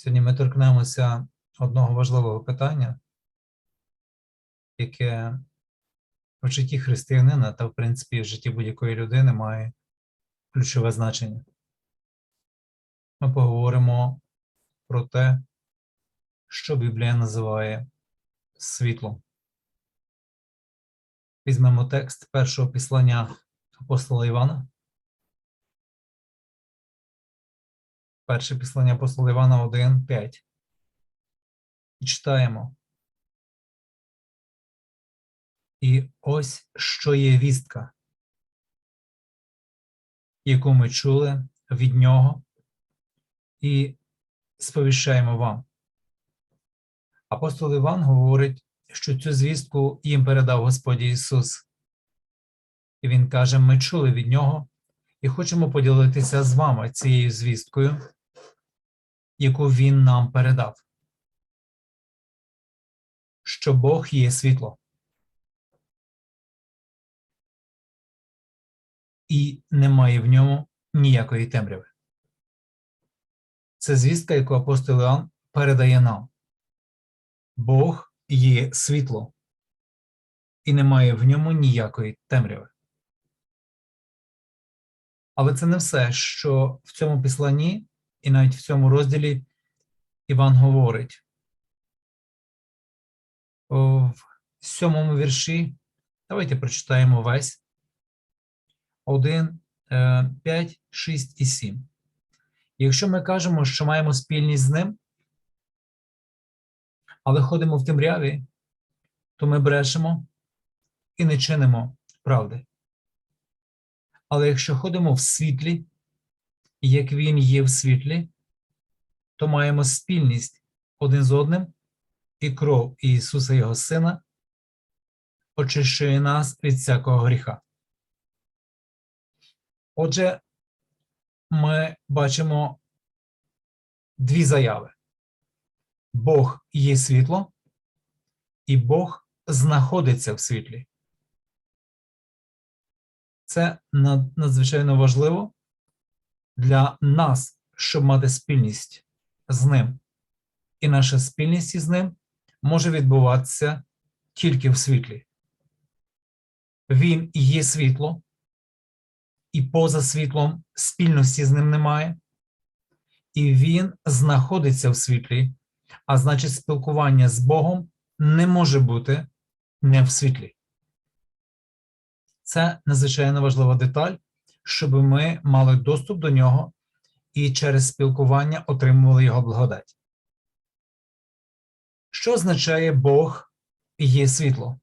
Сьогодні ми торкнемося одного важливого питання, яке в житті християнина та, в принципі, в житті будь-якої людини має ключове значення. Ми поговоримо про те, що Біблія називає світлом. Візьмемо текст першого післання апостола Івана. Перше післання апостола Івана 1, 5. І читаємо. І ось що є вістка, яку ми чули від нього, і сповіщаємо вам. Апостол Іван говорить, що цю звістку їм передав Господь Ісус. І Він каже: ми чули від нього і хочемо поділитися з вами цією звісткою, яку Він нам передав. Що Бог є світло. І немає в ньому ніякої темряви. Це звістка, яку апостол Іоанн передає нам. Бог є світло, і немає в ньому ніякої темряви. Але це не все, що в цьому післанні, і навіть в цьому розділі Іван говорить. В сьомому вірші, давайте прочитаємо весь 1, 5, 6 і 7. Якщо ми кажемо, що маємо спільність з ним, але ходимо в темряві, то ми брешемо і не чинимо правди. Але якщо ходимо в світлі, як він є в світлі, то маємо спільність один з одним, і кров Ісуса Його Сина очищує нас від всякого гріха. Отже, ми бачимо дві заяви: Бог є світло, і Бог знаходиться в світлі. Це надзвичайно важливо для нас, щоб мати спільність з ним. І наша спільність із ним може відбуватися тільки в світлі. Він є світло, і поза світлом спільності з ним немає, і він знаходиться в світлі, а значить, спілкування з Богом не може бути не в світлі. Це надзвичайно важлива деталь, щоб ми мали доступ до нього і через спілкування отримували його благодать. Що означає Бог є світло?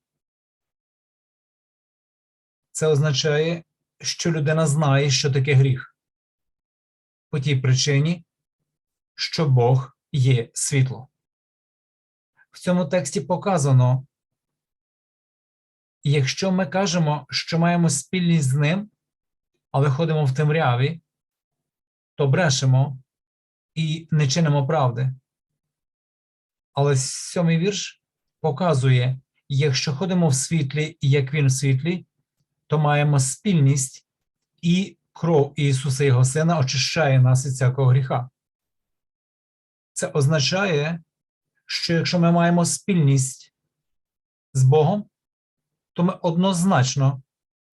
Це означає, що людина знає, що таке гріх. По тій причині, що Бог є світло. В цьому тексті показано, якщо ми кажемо, що маємо спільність з ним, але ходимо в темряві, то брешемо і не чинимо правди. Але сьомий вірш показує, якщо ходимо в світлі, як він в світлі, то маємо спільність, і кров Ісуса Його Сина очищає нас від всякого гріха. Це означає, що якщо ми маємо спільність з Богом, то ми однозначно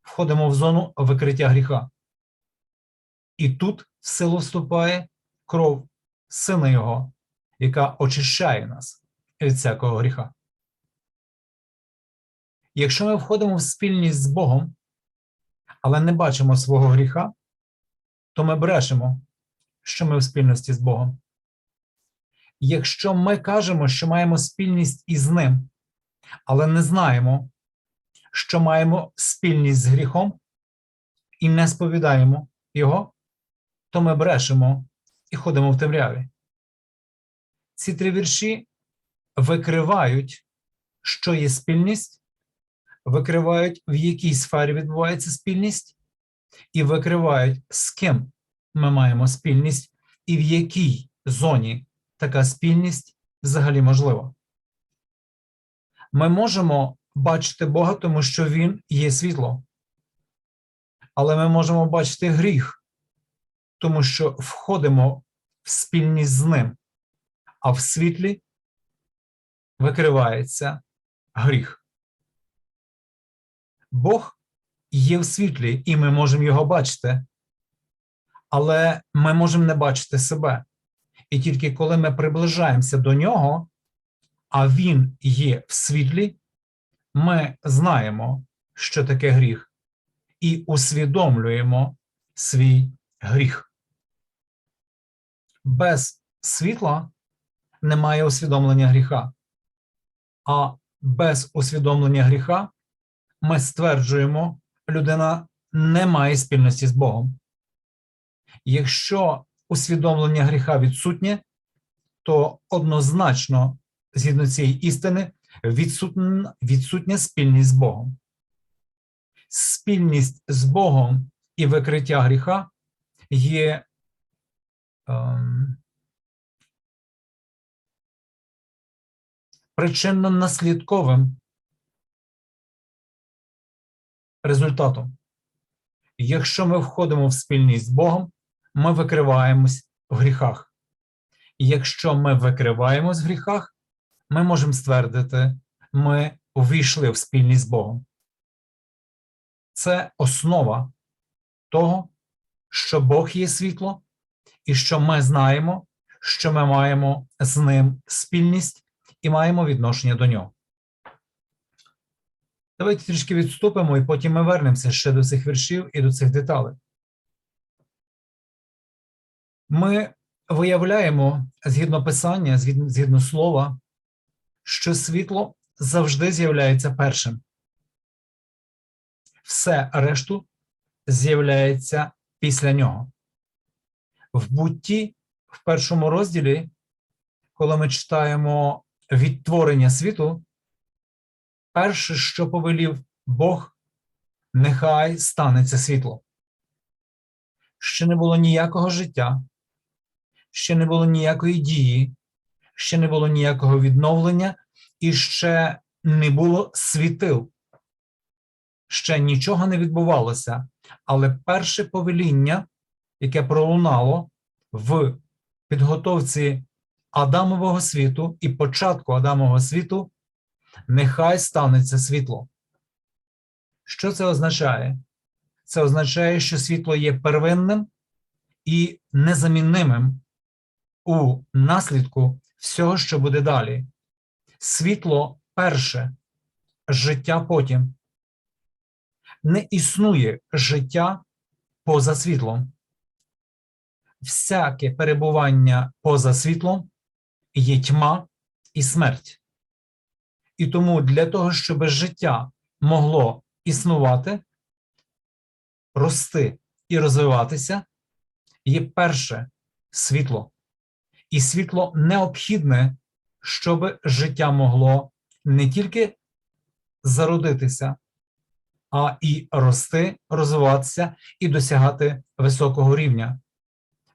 входимо в зону викриття гріха. І тут в силу вступає кров Сина Його, яка очищає нас від всякого гріха. Якщо ми входимо в спільність з Богом, але не бачимо свого гріха, то ми брешемо, що ми в спільності з Богом. Якщо ми кажемо, що маємо спільність із Ним, але не знаємо, що маємо спільність з гріхом і не сповідаємо Його, то ми брешемо і ходимо в темряві. Ці три вірші викривають, що є спільність, викривають, в якій сфері відбувається спільність, і викривають, з ким ми маємо спільність, і в якій зоні така спільність взагалі можлива. Ми можемо бачити Бога, тому що Він є світло. Але ми можемо бачити гріх, тому що входимо в спільність з ним. а в світлі викривається гріх. Бог є в світлі, і ми можемо його бачити, але ми можемо не бачити себе. І тільки коли ми приближаємося до нього, а він є в світлі, ми знаємо, що таке гріх, і усвідомлюємо свій гріх. Без світла немає усвідомлення гріха, а без усвідомлення гріха ми стверджуємо, людина не має спільності з Богом. Якщо усвідомлення гріха відсутнє, то однозначно, згідно цієї істини, відсутня, відсутня спільність з Богом. Спільність з Богом і викриття гріха є причинно-наслідковим результатом. Якщо ми входимо в спільність з Богом, ми викриваємось в гріхах. Якщо ми викриваємось в гріхах, ми можемо ствердити, ми увійшли в спільність з Богом. Це основа того, що Бог є світло, і що ми знаємо, що ми маємо з ним спільність і маємо відношення до нього. Давайте трішки відступимо, і потім ми вернемося ще до цих віршів і до цих деталей. Ми виявляємо згідно писання, згідно, слова, що світло завжди з'являється першим. Все решту з'являється після нього. В бутті, в першому розділі, коли ми читаємо відтворення світу, перше, що повелів Бог, нехай станеться світло. Ще не було ніякого життя, ще не було ніякої дії, ще не було ніякого відновлення, і ще не було світил. Ще нічого не відбувалося, але перше повеління, яке пролунало в підготовці Адамового світу і початку Адамового світу, нехай станеться світло. Що це означає? Це означає, що світло є первинним і незамінним у наслідку всього, що буде далі. Світло перше, життя потім. Не існує життя поза світлом. Всяке перебування поза світлом є тьма і смерть. І тому для того, щоб життя могло існувати, рости і розвиватися, є перше світло. І світло необхідне, щоб життя могло не тільки зародитися, а і рости, розвиватися і досягати високого рівня.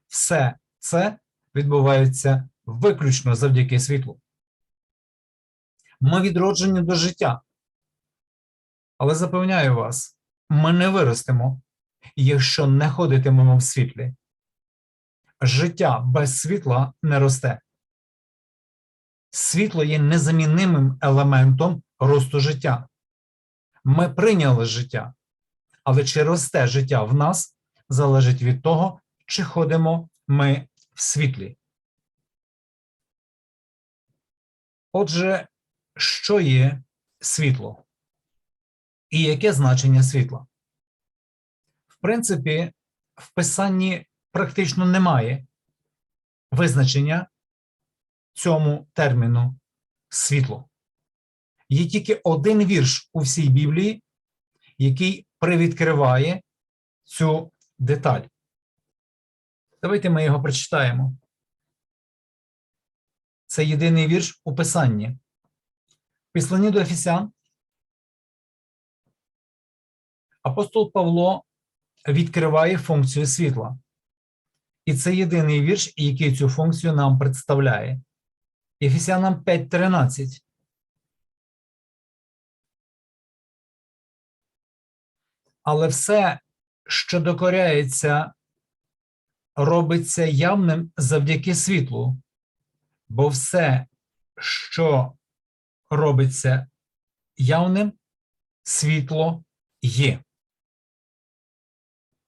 Все це відбувається виключно завдяки світлу. Ми відроджені до життя. Але запевняю вас, ми не виростемо, якщо не ходитимемо в світлі. Життя без світла не росте. Світло є незамінним елементом росту життя. Ми прийняли життя, але чи росте життя в нас залежить від того, чи ходимо ми в світлі. Отже, що є світло? І яке значення світла? В принципі, в писанні практично немає визначення цьому терміну світло. Є тільки один вірш у всій Біблії, який привідкриває цю деталь. Давайте ми його прочитаємо. Це єдиний вірш у Писанні. В Післанні до Ефесян апостол Павло відкриває функцію світла. І це єдиний вірш, який цю функцію нам представляє. Ефесянам 5.13. Але все, що докоряється, робиться явним завдяки світлу, Бо все, що робиться явним, світло є.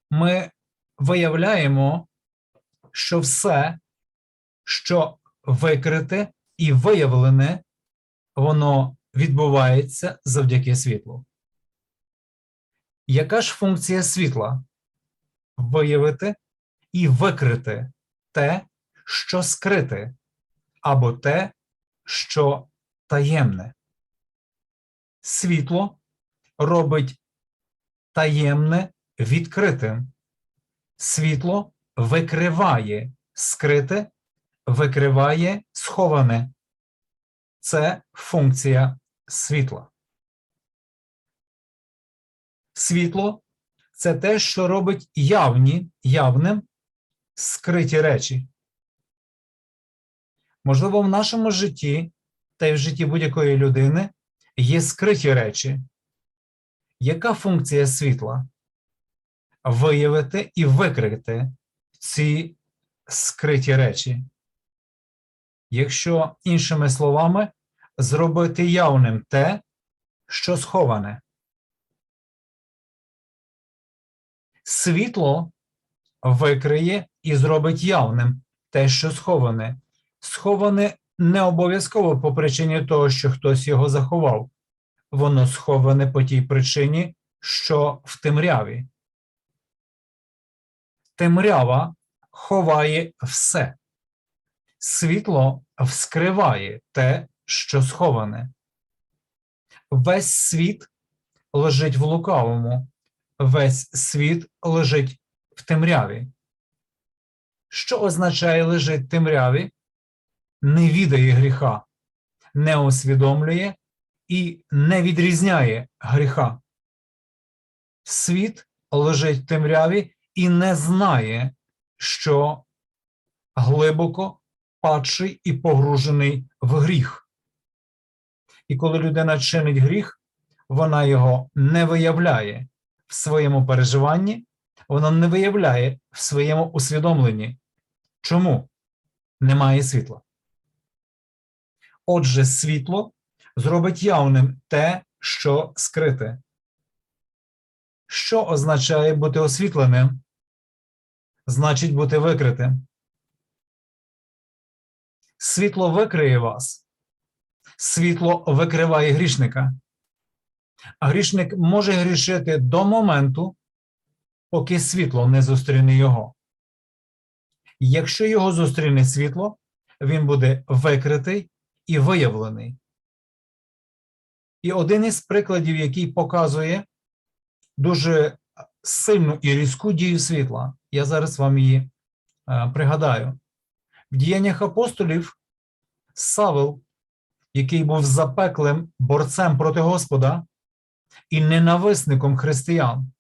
Ми виявляємо, що все, що викрите і виявлене, воно відбувається завдяки світлу. Яка ж функція світла? Виявити і викрити те, що скрите, або те, що таємне. Світло робить таємне відкритим. Світло викриває скрите, викриває сховане. Це функція світла. Світло це те, що робить явні, явним скриті речі. Можливо, в нашому житті та й в житті будь-якої людини є скриті речі. Яка функція світла? Виявити і викрити ці скриті речі. Якщо, іншими словами, зробити явним те, що сховане. Світло викриє і зробить явним те, що сховане. Сховане не обов'язково по причині того, що хтось його заховав. Воно сховане по тій причині, що в темряві. Темрява ховає все. Світло вскриває те, що сховане. Весь світ лежить в лукавому, весь світ лежить в темряві. Що означає лежить темряві? Не відає гріха, не усвідомлює і не відрізняє гріха. Світ лежить темряві і не знає, що глибоко падший і погружений в гріх. І коли людина чинить гріх, вона його не виявляє в своєму переживанні, вона не виявляє в своєму усвідомленні. Чому немає світла? Отже, світло зробить явним те, що скрите. Що означає бути освітленим? Значить бути викритим. Світло викриє вас. Світло викриває грішника. А грішник може грішити до моменту, поки світло не зустріне його. Якщо його зустріне світло, він буде викритий і виявлений. І один із прикладів, який показує дуже сильну і різку дію світла, я зараз вам її е, пригадаю. В діяннях апостолів Савел, який був запеклим борцем проти Господа і ненависником християн,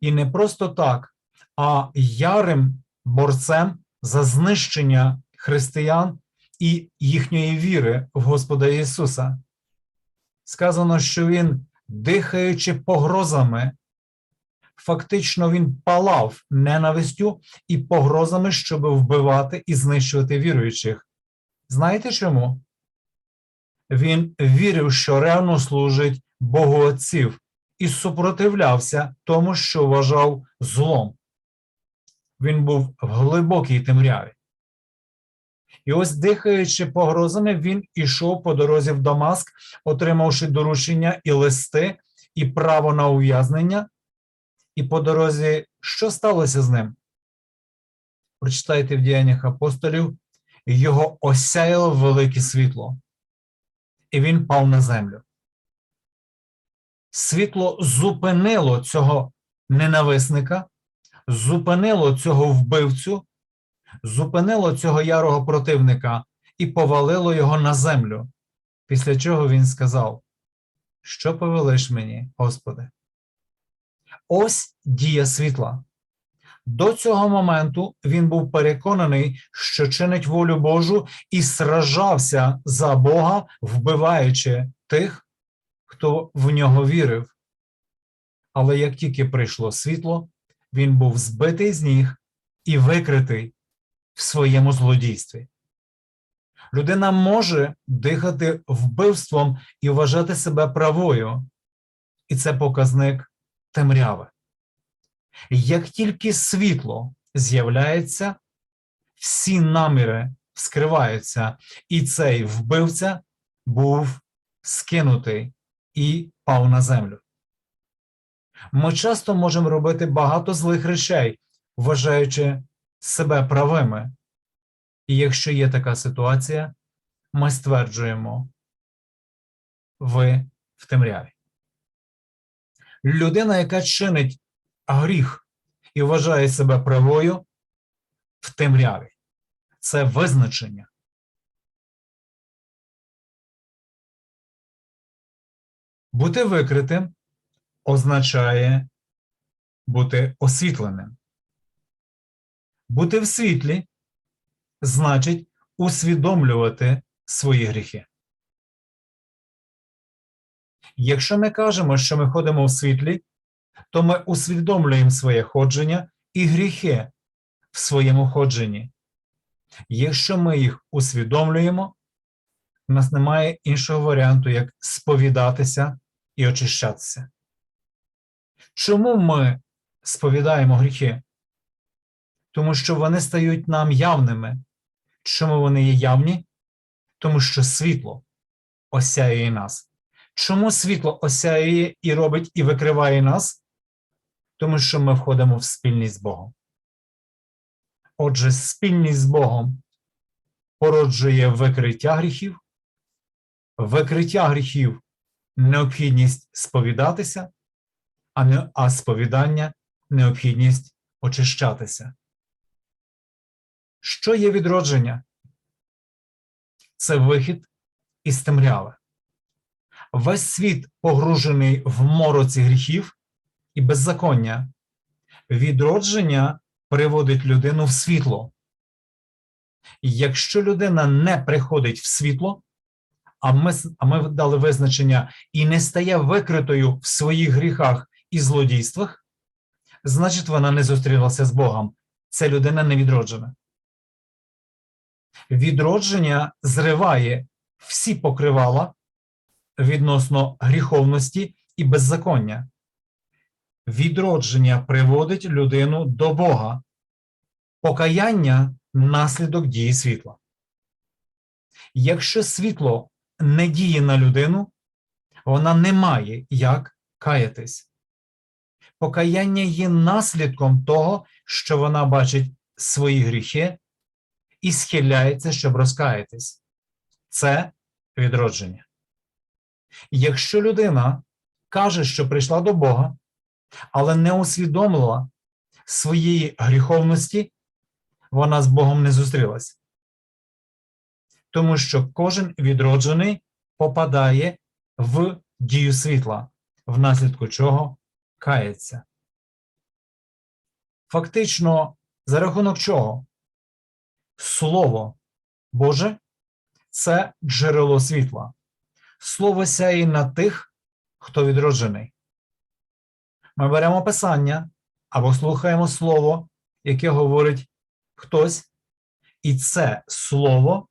і не просто так, а ярим борцем за знищення християн і їхньої віри в Господа Ісуса. Сказано, що він, дихаючи погрозами, фактично він палав ненавистю і погрозами, щоб вбивати і знищувати віруючих. Знаєте чому? Він вірив, що ревно служить Богу Отців, і супротивлявся тому, що вважав злом. Він був в глибокій темряві. І ось, дихаючи погрозами, він ішов по дорозі в Дамаск, отримавши доручення і листи, і право на ув'язнення. І по дорозі, що сталося з ним? Прочитайте в діяннях апостолів, його осяяло велике світло, і він пав на землю. Світло зупинило цього ненависника, зупинило цього вбивцю, зупинило цього ярого противника і повалило його на землю. Після чого він сказав: Що повелиш мені, Господи? Ось дія світла. До цього моменту він був переконаний, що чинить волю Божу і сражався за Бога, вбиваючи тих, хто в нього вірив. Але як тільки прийшло світло, він був збитий з ніг і викритий в своєму злодійстві. Людина може дихати вбивством і вважати себе правою, і це показник темряви. Як тільки світло з'являється, всі наміри скриваються, і цей вбивця був скинутий і пав на землю. Ми часто можемо робити багато злих речей, вважаючи себе правими. І якщо є така ситуація, ми стверджуємо, ви в темряві. Людина, яка чинить гріх і вважає себе правою, в темряві. Це визначення. Бути викритим означає бути освітленим. Бути в світлі значить усвідомлювати свої гріхи. Якщо ми кажемо, що ми ходимо в світлі, то ми усвідомлюємо своє ходження і гріхи в своєму ходженні. Якщо ми їх усвідомлюємо, у нас немає іншого варіанту, як сповідатися і очищатися. Чому ми сповідаємо гріхи? Тому що вони стають нам явними. Чому вони є явні? Тому що світло осяює нас. Чому світло осяює і робить і викриває нас? Тому що ми входимо в спільність з Богом. Отже, спільність з Богом породжує викриття гріхів, викриття гріхів необхідність сповідатися, а, не, а сповідання необхідність очищатися. Що є відродження? Це вихід із темряви. Весь світ погружений в мороці гріхів і беззаконня. Відродження приводить людину в світло. Якщо людина не приходить в світло, а ми, а ми дали визначення і не стає викритою в своїх гріхах і злодійствах, значить вона не зустрілася з Богом. Це людина не відроджена. Відродження зриває всі покривала відносно гріховності і беззаконня. Відродження приводить людину до Бога. Покаяння наслідок дії світла. Якщо світло не діє на людину, вона не має як каятись. Покаяння є наслідком того, що вона бачить свої гріхи і схиляється, щоб розкаятись. Це відродження. Якщо людина каже, що прийшла до Бога, але не усвідомила своєї гріховності, вона з Богом не зустрілась. Тому що кожен відроджений попадає в дію світла, внаслідку чого кається. Фактично, за рахунок чого? Слово Боже це джерело світла. Слово сяє на тих, хто відроджений. Ми беремо писання або слухаємо слово, яке говорить хтось, і це слово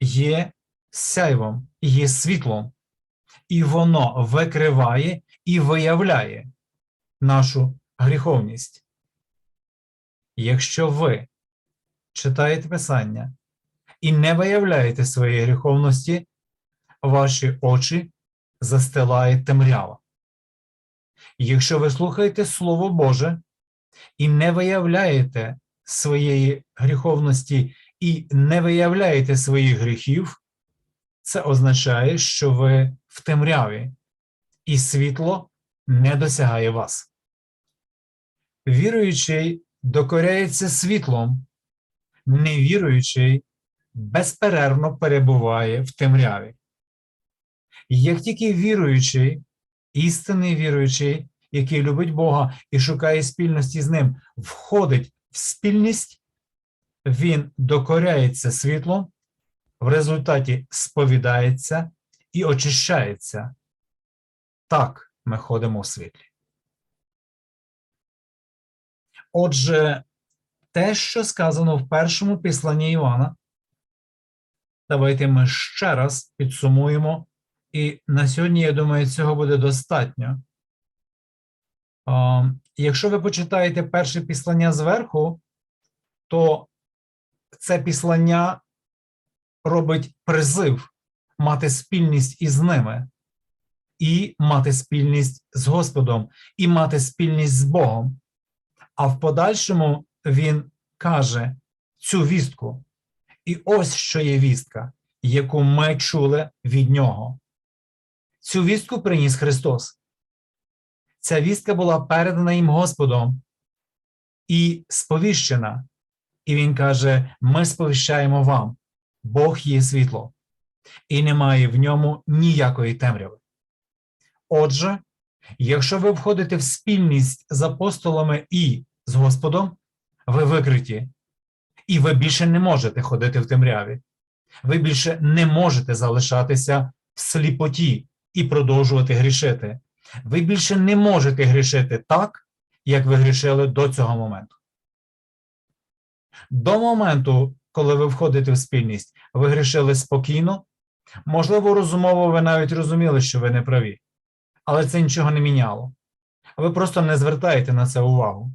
є сяйвом, є світлом, і воно викриває і виявляє нашу гріховність. Якщо ви читаєте Писання і не виявляєте своєї гріховності, ваші очі застилає темрява. Якщо ви слухаєте Слово Боже і не виявляєте своєї гріховності і не виявляєте своїх гріхів, це означає, що ви в темряві, і світло не досягає вас. Віруючий докоряється світлом, невіруючий безперервно перебуває в темряві. Як тільки віруючий, істинний віруючий, який любить Бога і шукає спільності з ним, входить в спільність, він докоряється світлом, в результаті сповідається і очищається. Так ми ходимо в світлі. Отже, те, що сказано в першому післанні Івана, Давайте ми ще раз підсумуємо. І на сьогодні, я думаю, цього буде достатньо. Якщо ви почитаєте перше післання зверху, то це післання робить призив мати спільність із ними, і мати спільність з Господом, і мати спільність з Богом. А в подальшому він каже цю вістку. І ось що є вістка, яку ми чули від нього. Цю вістку приніс Христос. Ця вістка була передана їм Господом і сповіщена. І він каже: Ми сповіщаємо вам, Бог є світло, і немає в ньому ніякої темряви. Отже, якщо ви входите в спільність з апостолами і з Господом, ви викриті, і ви більше не можете ходити в темряві. Ви більше не можете залишатися в сліпоті і продовжувати грішити. Ви більше не можете грішити так, як ви грішили до цього моменту. До моменту, коли ви входите в спільність, ви грішили спокійно. Можливо, розумово ви навіть розуміли, що ви не праві, але це нічого не міняло. Ви просто не звертаєте на це увагу.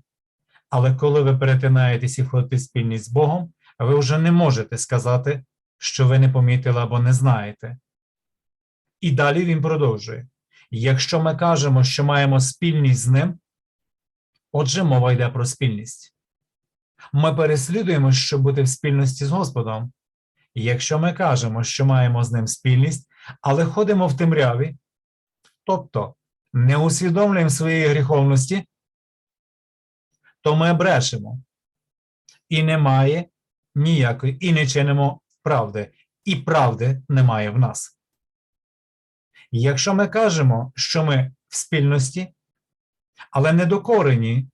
Але коли ви перетинаєтесь і входите спільність з Богом, ви вже не можете сказати, що ви не помітили або не знаєте. І далі він продовжує: якщо ми кажемо, що маємо спільність з ним, отже, мова йде про спільність. Ми переслідуємо, щоб бути в спільності з Господом. Якщо ми кажемо, що маємо з ним спільність, але ходимо в темряві, тобто не усвідомлюємо своєї гріховності, то ми брешемо. І немає ніякої, і не чинимо правди, і правди немає в нас. Якщо ми кажемо, що ми в спільності, але не докорені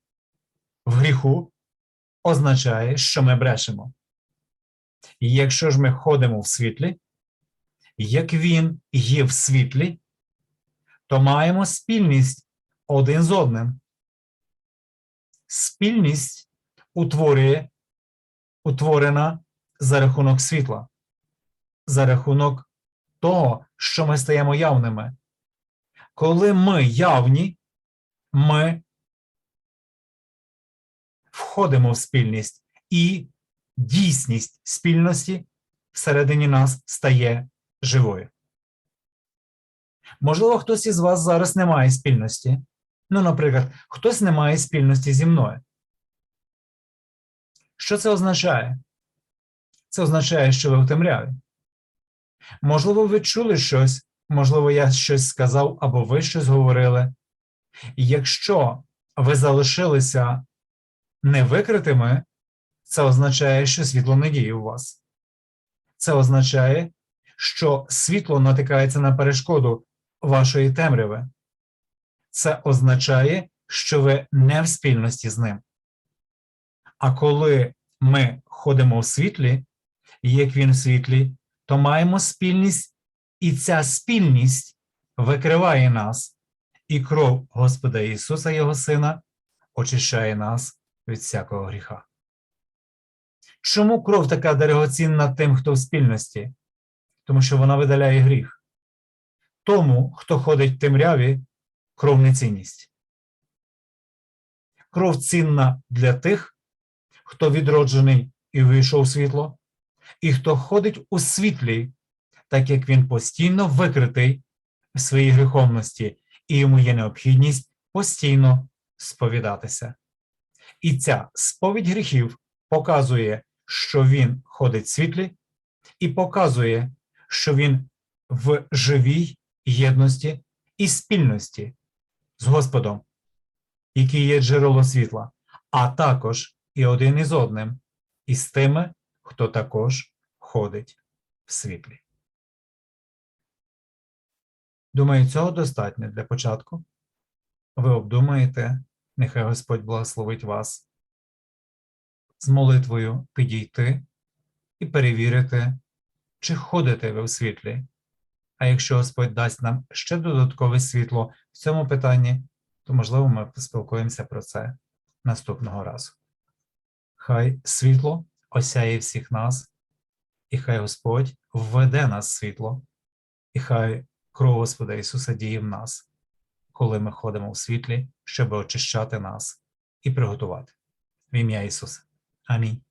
в гріху, означає, що ми брешемо. І якщо ж ми ходимо в світлі, як він є в світлі, то маємо спільність один з одним. Спільність утворює, утворена за рахунок світла, за рахунок того, що ми стаємо явними. Коли ми явні, ми входимо в спільність, і дійсність спільності всередині нас стає живою. Можливо, хтось із вас зараз не має спільності. Ну, наприклад, хтось не має спільності зі мною. Що це означає? Це означає, що ви в темряві. Можливо, ви чули щось, можливо, я щось сказав або ви щось говорили. Якщо ви залишилися невикритими, це означає, що світло не діє у вас. Це означає, що світло натикається на перешкоду вашої темряви. Це означає, що ви не в спільності з ним. А коли ми ходимо в світлі, як він в світлі, то маємо спільність, і ця спільність викриває нас, і кров Господа Ісуса, Його Сина, очищає нас від всякого гріха. Чому кров така дорогоцінна тим, хто в спільності? Тому що вона видаляє гріх. Тому, хто ходить в темряві, кров не цінність. Кров цінна для тих, хто відроджений і вийшов у світло, і хто ходить у світлі, так як він постійно викритий в своїй гріховності, і йому є необхідність постійно сповідатися. І ця сповідь гріхів показує, що він ходить в світлі, і показує, що він в живій єдності і спільності з Господом, який є джерело світла, а також і один із одним, і з тими, хто також ходить в світлі. Думаю, цього достатньо для початку. Ви обдумаєте, нехай Господь благословить вас з молитвою підійти і перевірити, чи ходите ви в світлі. А якщо Господь дасть нам ще додаткове світло в цьому питанні, то, можливо, ми поспілкуємося про це наступного разу. Хай світло осяє всіх нас і хай Господь введе нас світло, і хай кров Господа Ісуса діє в нас, коли ми ходимо в світлі, щоб очищати нас і приготувати. В ім'я Ісуса. Амінь.